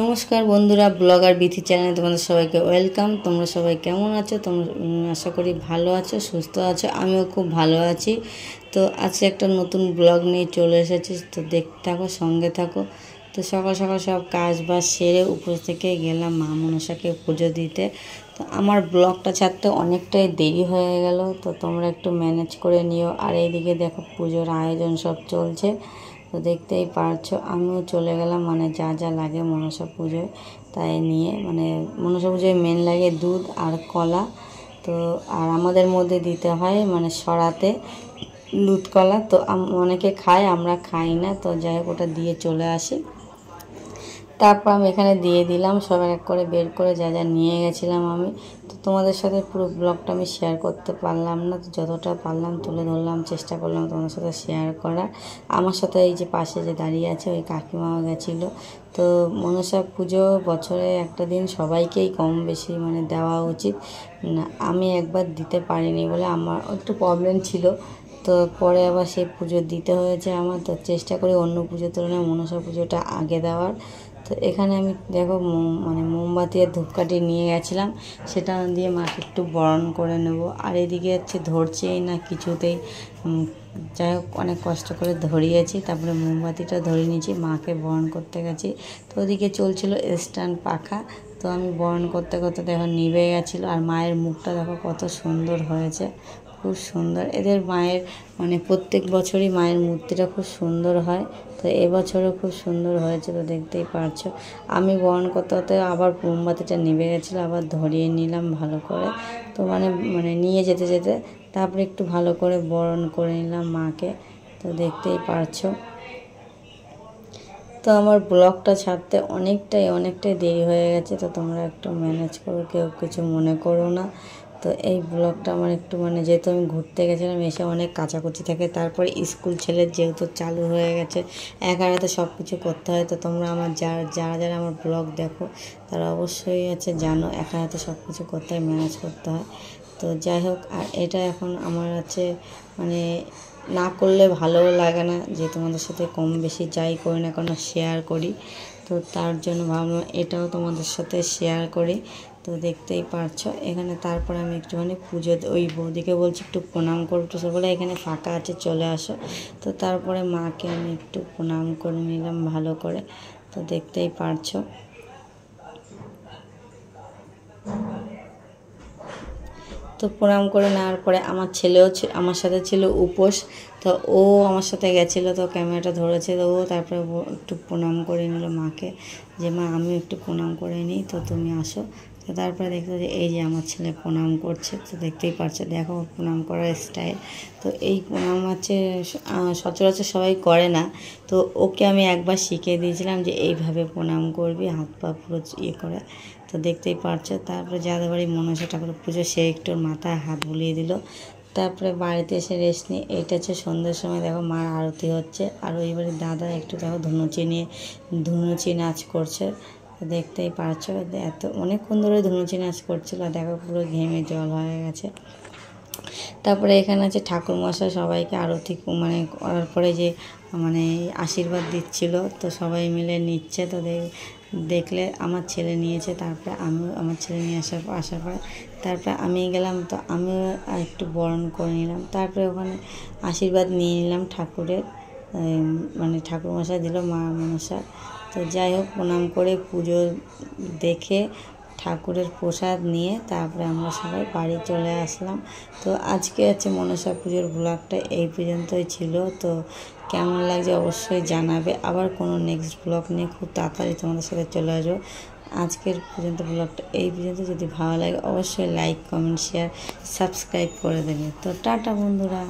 নমস্কার বন্ধুরা, ব্লগার বিথি চ্যানেলে তোমাদের সবাইকে ওয়েলকাম। তোমরা সবাই কেমন আছো? তোমরা আশা করি ভালো আছো, সুস্থ আছো, আমিও খুব ভালো আছি। তো আজকে একটা নতুন ব্লগ নিয়ে চলে এসেছি, তো দেখতে থাকো, সঙ্গে থাকো। তো সকাল সকাল সব কাজ বাজ সেরে উপর থেকে গেলাম মা মনসাকে পুজো দিতে। তো আমার ব্লগটা ছাড়তে অনেকটাই দেরি হয়ে গেল, তো তোমরা একটু ম্যানেজ করে নিও। আর এইদিকে দেখো পুজোর আয়োজন সব চলছে। তো দেখতেই পারছ, আমিও চলে গেলাম মানে যা যা লাগে মনসা পুজোয়, তাই নিয়ে মানে মনসা পুজোয় মেন লাগে দুধ আর কলা। তো আর আমাদের মধ্যে দিতে হয় মানে সরাতে দুধ কলা, তো অনেকে খায়, আমরা খাই না, তো যাই হোক ওটা দিয়ে চলে আসি। তারপর আমি এখানে দিয়ে দিলাম সব এক করে বের করে যা যা নিয়ে গেছিলাম আমি তোমাদের সাথে পুরো ব্লগটা আমি শেয়ার করতে পারলাম না যতটা পারলাম তুলে ধরলাম, চেষ্টা করলাম তোমাদের সাথে শেয়ার করার। আমার সাথে এই যে পাশে যে দাঁড়িয়ে আছে, ওই কাকিমাও গেছিল। তো মনসা পুজো বছরে একটা দিন সবাইকেই কম বেশি মানে দেওয়া উচিত। আমি একবার দিতে পারিনি বলে আমার একটু প্রবলেম ছিল। তো পরে আবার সেই পুজো দিতে হয়েছে আমার, তো চেষ্টা করি অন্য পুজোর তুলনায় মনসা পুজোটা আগে দেওয়ার। তো এখানে আমি দেখো মানে মোমবাতি আর ধূপকাঠি নিয়ে গেছিলাম। সেটা দিয়ে মাকে একটু বরণ করে নেব। আর এদিকে হচ্ছে ধরছেই না কিছুতেই। যাই হোক, অনেক কষ্ট করে ধরিয়েছি। তারপরে মোমবাতিটা ধরে নিয়েছি, মাকে বরণ করতে গেছি। তো ওদিকে চলছিল স্ট্যান্ড পাখা। তো আমি বরণ করতে করতে দেখো নিভে গেছিল। আর মায়ের মুখটা দেখো কত সুন্দর হয়েছে। খুব সুন্দর। এদের মায়ের মানে প্রত্যেক বছরই মায়ের মূর্তিটা খুব সুন্দর হয়। তো এবছরও খুব সুন্দর হয়েছে তো দেখতেই পারছ আমি বরণ করতে আবার মোমবাতিটা নিভে গেছিল, আবার ধরিয়ে নিলাম ভালো করে। তো মানে মানে নিয়ে যেতে যেতে তারপরে একটু ভালো করে বরণ করে নিলাম মাকে। তো দেখতেই পারছ তো আমার ব্লগটা ছাড়তে অনেকটাই অনেকটাই দেরি হয়ে গেছে। তো তোমরা একটু ম্যানেজ করো, কেউ কিছু মনে করো না। তো এই ব্লগটা আমার একটু মানে যেহেতু আমি ঘুরতে গেছিলাম, এসে অনেক কাচাকুচি থাকে। তারপরে স্কুল ছেলের যেহেতু চালু হয়ে গেছে একা হাতে সব কিছু করতে হয়। তো তোমরা আমার যারা যারা যারা আমার ব্লগ দেখো, তারা অবশ্যই আছে জানো একা হাতে সব কিছু করতে হয় ম্যানেজ করতে হয়। তো যাই হোক, আর এটা এখন আমার আছে মানে না করলে ভালোও লাগে না, যে তোমাদের সাথে কম বেশি যাই করি না কেন শেয়ার করি। তো তার জন্য ভাবলাম এটাও তোমাদের সাথে শেয়ার করি। তো দেখতেই পারছ। এখানে তারপর আমি একটুখানি পুজো ওই বৌদিকে বলছি একটু প্রণাম করো একটু বলে, এখানে ফাঁকা আছে, চলে আসো। তো তারপরে মাকে আমি একটু প্রণাম করে নিলাম ভালো করে। তো দেখতেই পারছ। তো প্রণাম করে নেওয়ার পরে আমার ছেলেও আমার সাথে ছিল উপোস। তো ও আমার সাথে গেছিল, তো ক্যামেরাটা ধরেছে। তো ও তারপরে একটু প্রণাম করে নিল মাকে যে, মা আমি একটু প্রণাম করে নিই, তো তুমি আসো। তো তারপরে দেখতে যে, এই যে আমার ছেলে প্রণাম করছে। তো দেখতেই পারছ, দেখো প্রণাম করার স্টাইল তো এই প্রণাম হচ্ছে সচরাচর সবাই করে না। তো ওকে আমি একবার শিখিয়ে দিয়েছিলাম যে, এইভাবে প্রণাম করবি হাত পা পুরো ইয়ে করে। তো দেখতেই পারছ। তারপরে যাদের বাড়ি মনসা ঠাকুরের পুজো, সে একটু মাথায় হাত বুলিয়ে দিল। তারপরে বাড়িতে এসে রেস্ট নিয়ে, এটা হচ্ছে সন্ধ্যের সময়, দেখো মার আরতি হচ্ছে। আর ওই দাদা একটু, দেখো ধুনুচি নিয়ে, ধুনুচি নাচ করছে। দেখতেই পারছ, এত অনেকক্ষণ ধরে ধুনুচি নাচ করছিল দেখো পুরো ঘেমে জল হয়ে গেছে। তারপরে এখানে আছে ঠাকুর মশাই সবাইকে আরতি মানে করার পরে যে মানে আশীর্বাদ দিচ্ছিল, তো সবাই মিলে নিচ্ছে। তো দেখলে আমার ছেলে নিয়েছে, তারপরে আমিও আমার ছেলে নিয়ে আসার পর আসার পরে তারপরে আমি গেলাম, তো আমিও একটু বরণ করে নিলাম। তারপরে ওখানে আশীর্বাদ নিয়ে নিলাম ঠাকুরের। মানে ঠাকুর মশাই দিল মা মনসা। তো যাই হোক, প্রণাম করে পুজো দেখে ঠাকুরের প্রসাদ নিয়ে তারপরে আমরা সবাই বাড়ি চলে আসলাম। তো আজকে আছে মনসা পুজোর ব্লগটা এই পর্যন্তই ছিল। তো কেমন লাগছে অবশ্যই জানাবে। আবার কোনো নেক্সট ব্লগ নিয়ে খুব তাড়াতাড়ি তোমাদের সাথে চলে আসব। আজকের পর্যন্ত ব্লগটা এই পর্যন্ত। যদি ভালো লাগে অবশ্যই লাইক কমেন্ট শেয়ার সাবস্ক্রাইব করে দেবে। তো টাটা বন্ধুরা।